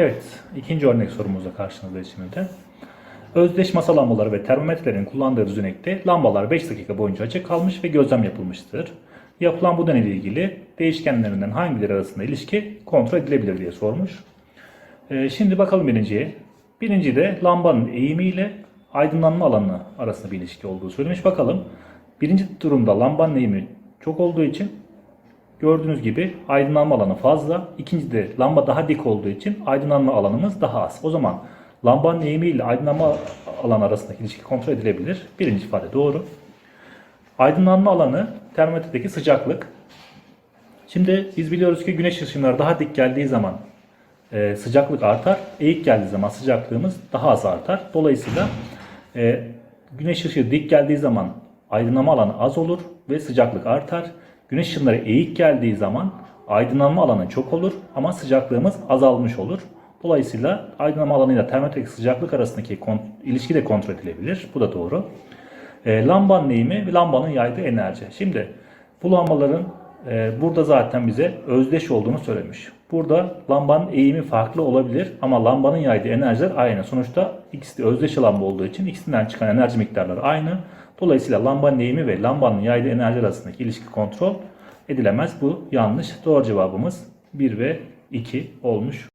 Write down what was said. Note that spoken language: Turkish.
Evet, ikinci örnek sorumuzla karşınızdayız şimdi de. Özdeş masa lambaları ve termometrelerin kullandığı düzenekte lambalar 5 dakika boyunca açık kalmış ve gözlem yapılmıştır. Yapılan bu deneyle ilgili değişkenlerinden hangileri arasında ilişki kontrol edilebilir diye sormuş. Ee, şimdi bakalım birinciye. Birinci de lambanın eğimi ile aydınlanma alanı arasında bir ilişki olduğu söylemiş. Bakalım. Birinci durumda lambanın eğimi çok olduğu için Gördüğünüz gibi aydınlanma alanı fazla. İkincide lamba daha dik olduğu için aydınlanma alanımız daha az. O zaman lambanın eğimi ile aydınlanma alanı arasındaki ilişki kontrol edilebilir. Birinci ifade doğru. Aydınlanma alanı termometredeki sıcaklık. Şimdi biz biliyoruz ki güneş ışınları daha dik geldiği zaman e, sıcaklık artar. Eğik geldiği zaman sıcaklığımız daha az artar. Dolayısıyla e, güneş ışığı dik geldiği zaman aydınlanma alanı az olur ve sıcaklık artar. Güneş ışınları eğik geldiği zaman aydınlanma alanı çok olur ama sıcaklığımız azalmış olur. Dolayısıyla aydınlanma alanıyla termometredeki sıcaklık arasındaki kon- ilişki de kontrol edilebilir. Bu da doğru. E, lambanın eğimi ve lambanın yaydığı enerji. Şimdi bu lambaların e, burada zaten bize özdeş olduğunu söylemiş. Burada lambanın eğimi farklı olabilir ama lambanın yaydığı enerjiler aynı. Sonuçta ikisi de özdeş lamba olduğu için ikisinden çıkan enerji miktarları aynı. Dolayısıyla lambanın eğimi ve lambanın yaydığı enerji arasındaki ilişki kontrol edilemez. Bu yanlış. Doğru cevabımız 1 ve 2 olmuş.